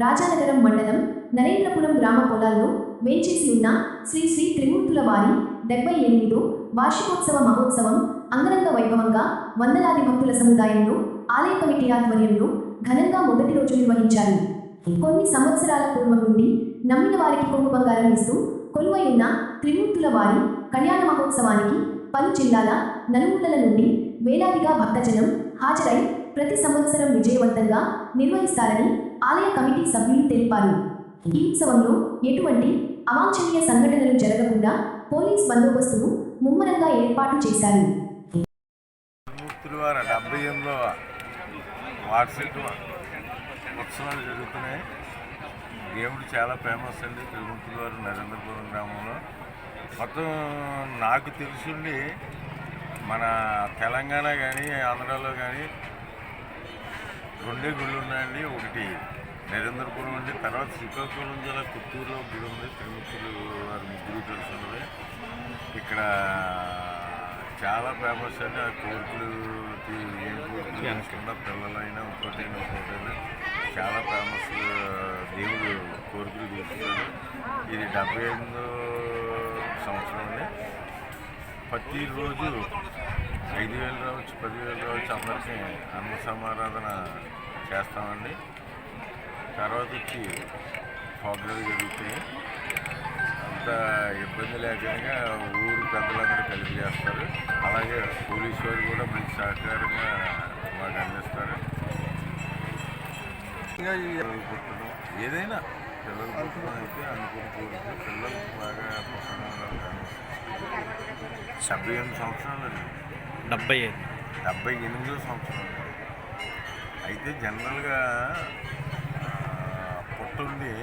రాజానగరం మండలం నరేంద్రపురం గ్రామ పొలాల్లో వేంచేసి ఉన్న శ్రీ శ్రీ త్రిమూర్తుల వారి డెబ్బై ఎనిమిదో వార్షికోత్సవ మహోత్సవం అంగరంగ వైభవంగా వందలాది భక్తుల సముదాయంలో ఆలయ కమిటీ ఆధ్వర్యంలో ఘనంగా మొదటి రోజు నిర్వహించారు. కొన్ని సంవత్సరాల పూర్వం నుండి నమ్మిన వారికి కొంగు బంగారం ఇస్తూ కొలువైన త్రిమూర్తుల వారి కళ్యాణ మహోత్సవానికి పలు జిల్లాల నలుమూలల నుండి వేలాదిగా భక్తజనం హాజరై ప్రతి సంవత్సరం విజయవంతంగా నిర్వహిస్తారని ఆలయ కమిటీ సభ్యులు తెలిపారు. ఈ ఉత్సవంలో ఎటువంటి అవాంఛనీయ సంఘటనలు జరగకుండా పోలీస్ బందోబస్తును ముమ్మరంగా ఏర్పాటు చేశారు. వార్షిక ఉత్సవాలు జరుగుతున్నాయి. దేవుడు చాలా ఫేమస్ అండి తిరుమూర్తుల వారు నరేంద్రపురం గ్రామంలో. మొత్తం నాకు తెలుసుండి మన తెలంగాణ కానీ ఆంధ్రాలో కానీ రెండే గుళ్ళు ఉన్నాయండి. ఒకటి నరేంద్రపురం అండి తర్వాత శ్రీకాకుళం జిల్లా పుత్తూరులో గుడి ఉంది తిరుమూర్తులు వారి ముగ్గురు తెలుసున్నది ఇక్కడ చాలా ఫేమస్ అండి. ఆ కోరికలు ఏం కోరికలు పిల్లలైనా ఇంకోటైనా ఇంకోటైనా చాలా ఫేమస్ దేవుడు కోరికలు తీర్చుతాడు ఇది డెబ్బై ఎనిమిదో సంవత్సరం అండి. ప్రతిరోజు ఐదు వేలు రావచ్చు పదివేలు రావచ్చు అందరికీ అన్న సమారాధన చేస్తామండి. తర్వాత వచ్చి ప్రోగ్రాలు జరుగుతాయి అంత ఇబ్బంది లేకుండా ఊరు పెద్దలందరూ కలిపి చేస్తారు. అలాగే పోలీసు వారు కూడా మంచి సహకారంగా మాకు అందిస్తారు. పిల్లలు పుట్టడం ఏదైనా పిల్లలు పుట్టడం అయితే అనుకుని పిల్లలకు బాగా పుట్టడం కానీ డెబ్బై ఎనిమిది సంవత్సరాలు అండి. డెబ్బై ఐదు. డెబ్బై ఎనిమిదో సంవత్సరం. అయితే జనరల్గా ఆ,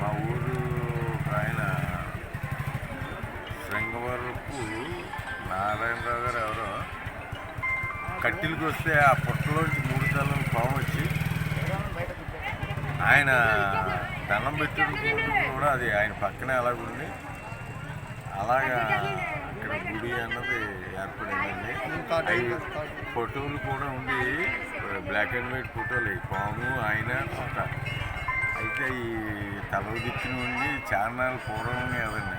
మా ఊరు ఆయన శృంగవరపు నారాయణరావు గారు ఎవరో. కట్టెలకి వస్తే ఆ పుట్టలోంచి మూడు తలం పాము వచ్చి ఆయన దండం పెట్టడం కూడా అది ఆయన పక్కనే అలాగుంది అలాగా ఇక్కడ గుడి అన్నది ఏర్పడిందండి. ఫోటోలు కూడా ఉండి బ్లాక్ అండ్ వైట్ ఫోటోలు పాము ఆయన ఒక అయితే ఈ తలవ దిక్కు నుండి చార్నాలు పూర్వం కదండి.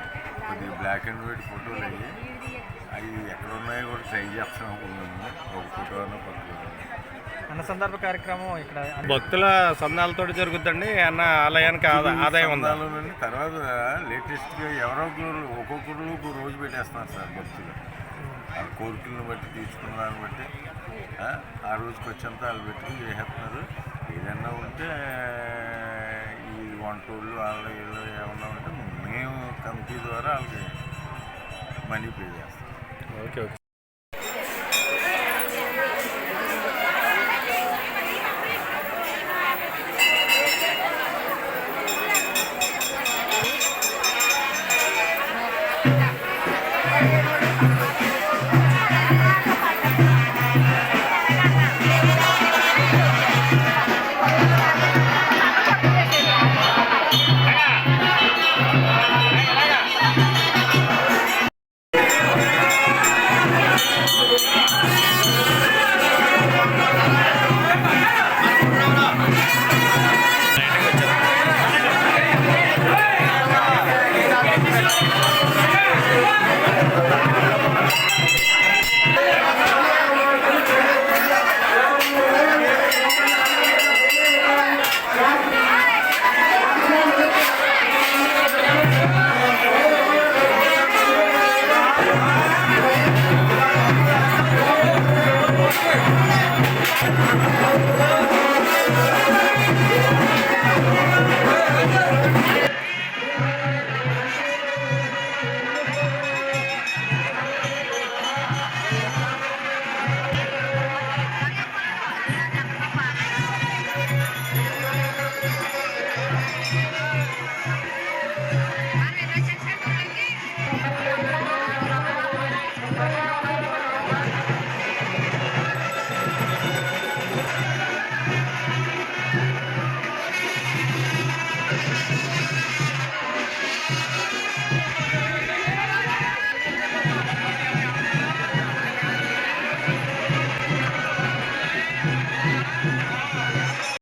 కొద్దిగా బ్లాక్ అండ్ వైట్ ఫోటోలు అవి అవి ఎక్కడ ఉన్నాయో కూడా ట్రై చేస్తాం అనుకున్నాము ఒక ఫోటో అన్న సందర్భ కార్యక్రమం ఇక్కడ భక్తుల సందాలతో జరుగుద్దండి అన్న ఆలయానికి ఆదా- ఆదాయం ఉందా? తర్వాత లేటెస్ట్గా ఎవరో ఒకరు ఒక్కొక్కరు ఒక రోజు పెట్టేస్తున్నారు సార్ భక్తులు. ఆ కోరికలను బట్టి తీసుకున్న దాన్ని బట్టి. ఆ, ఆ రోజుకి వచ్చేంత వాళ్ళు పెట్టుకుని చేసేస్తున్నారు. ఏదన్నా ఉంటే వంటోళ్ళు వాళ్ళు వీళ్ళు ఏమన్నా ఉంటే మేము కమిటీ ద్వారా వాళ్ళకి మనీ పే చేస్తాం. Okay okay.